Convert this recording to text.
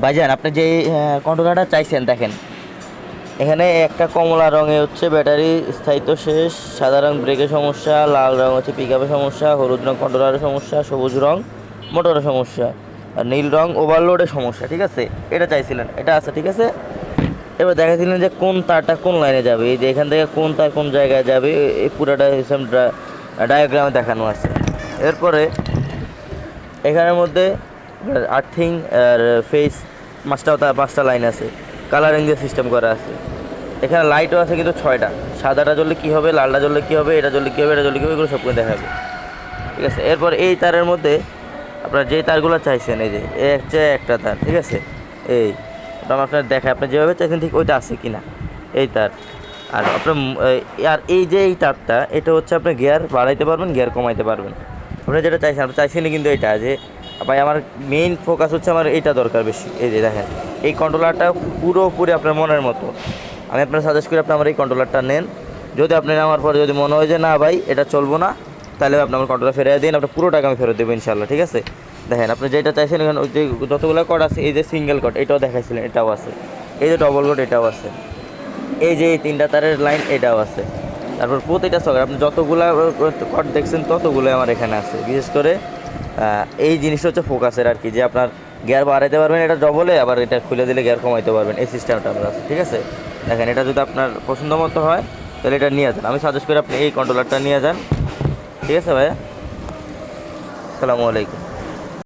ভাইজান, আপনি যে কন্ট্রোলারটা চাইছেন, দেখেন। এখানে একটা কমলা রঙে হচ্ছে ব্যাটারি, স্থায়িত্ব শেষ, সাদা রং ব্রেকের সমস্যা, লাল রং হচ্ছে পিক সমস্যা, হলুদ রং কন্ট্রোলারের সমস্যা, সবুজ রং মোটরের সমস্যা, আর নীল রং ওভারলোডের সমস্যা, ঠিক আছে? এটা চাইছিলেন, এটা আছে, ঠিক আছে? এবার দেখাছিলেন যে কোন তারটা কোন লাইনে যাবে, এই যে এখান থেকে কোন তার কোন জায়গায় যাবে, এই পুরোটা হিসাব ডায়াগ্রামে দেখানো আছে। এরপরে এখানের মধ্যে আর্থিং আর ফেস পাঁচটা পাঁচটা লাইন আছে। কালারিং দিয়ে সিস্টেম করা আছে। এখানে লাইটও আছে কিন্তু ছয়টা। সাদাটা জ্বললে কী হবে, লালটা জ্বললে কী হবে, এটা জ্বললে কী হবে, এটা জ্বললে কী হবে, এগুলো সবগুলো দেখাবে ঠিক আছে? এরপর এই তারের মধ্যে আপনার যে তারগুলো চাইছেন, এই যে হচ্ছে একটা তার, ঠিক আছে? এই, ওটা আপনার দেখায় আপনি যেভাবে চাইছেন, ঠিক ওইটা আছে কি না এই তার। আর আপনার আর এই যে এই তারটা, এটা হচ্ছে আপনি গিয়ার বাড়াইতে পারবেন গিয়ার কমাইতে পারবেন। আপনি যেটা চাইছেন, আপনি চাইছেনই কিন্তু এটা যে ভাই, আমার মেইন ফোকাস হচ্ছে আমার এইটা দরকার বেশি। এই যে দেখেন, এই কন্ট্রোলারটা পুরোপুরি আপনার মনের মতো। আমি আপনার সাজেস্ট করি আপনি আমার এই কন্ট্রোলারটা নেন। যদি আপনি নেওয়ার পরে যদি মনে হয় যে, না ভাই, এটা চলবো না, তাহলে আপনি আমার কন্ট্রোলার ফেরত দিন। আপনার পুরো টাকা আমি ফেরত দেবো ইনশাল্লাহ ঠিক আছে? দেখেন, আপনি যেটা চাইছেন, এখানে যে যতগুলো কট আছে, এই যে সিঙ্গেল কট এটাও দেখাইছিলেন, এটাও আছে। এই যে ডবল কট এটাও আছে। এই যে এই তিনটা তারের লাইন এটাও আছে। তারপর প্রতিটা সকেট আপনি যতগুলা কট দেখছেন ততগুলো আমার এখানে আছে। বিশেষ করে এই জিনিসটা হচ্ছে ফোকাসের আর কি, যে আপনার গিয়ার বাড়াইতে পারবেন, এটা ডবলে আবার এটা খুলে দিলে গিয়ার কমাইতে পারবেন। এই সিস্টেমটা আপনার আছে, ঠিক আছে? দেখেন, এটা যদি আপনার পছন্দ মতো হয়, তাহলে এটা নিয়ে যান। আমি সাজেস্ট করি আপনি এই কন্ট্রোলারটা নিয়ে যান, ঠিক আছে ভাইয়া? আসসালামু আলাইকুম।